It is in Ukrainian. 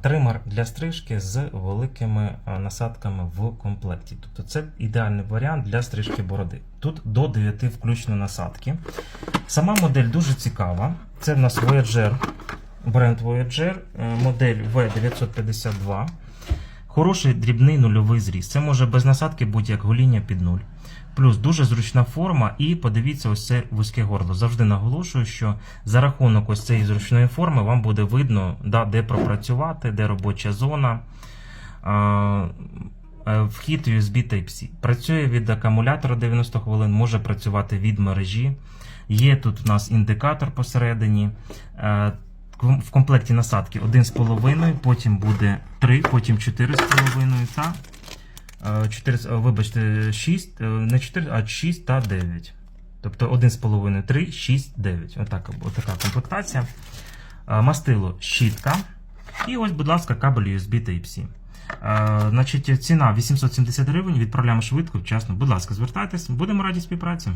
тример для стрижки з великими насадками в комплекті. Тобто це ідеальний варіант для стрижки бороди. Тут до 9 включно насадки. Сама модель дуже цікава. Це в нас Voyager, бренд Voyager, е, модель V952. Хороший дрібний нульовий зріз. Це може без насадки бути як гоління під нуль. Плюс дуже зручна форма, і подивіться, ось це вузьке горло. Завжди наголошую, що за рахунок ось цієї зручної форми вам буде видно, да, де пропрацювати, де робоча зона. А, е, Вхід USB Type-C. Працює від акумулятора 90 хвилин, може працювати від мережі. Є тут у нас індикатор посередині. В комплекті насадки 1,5, потім буде 3, потім 4,5 та е, 4, е, вибачте, 6, е, не 4, а 6 та 9. Тобто 1,5, 3, 6, 9. Отак, отака комплектація. Е, Мастило щітка. І ось, будь ласка, кабель USB Type-C. Значить, ціна 870 гривень. Відправляємо швидко, вчасно. Будь ласка, звертайтесь, будемо раді співпраці.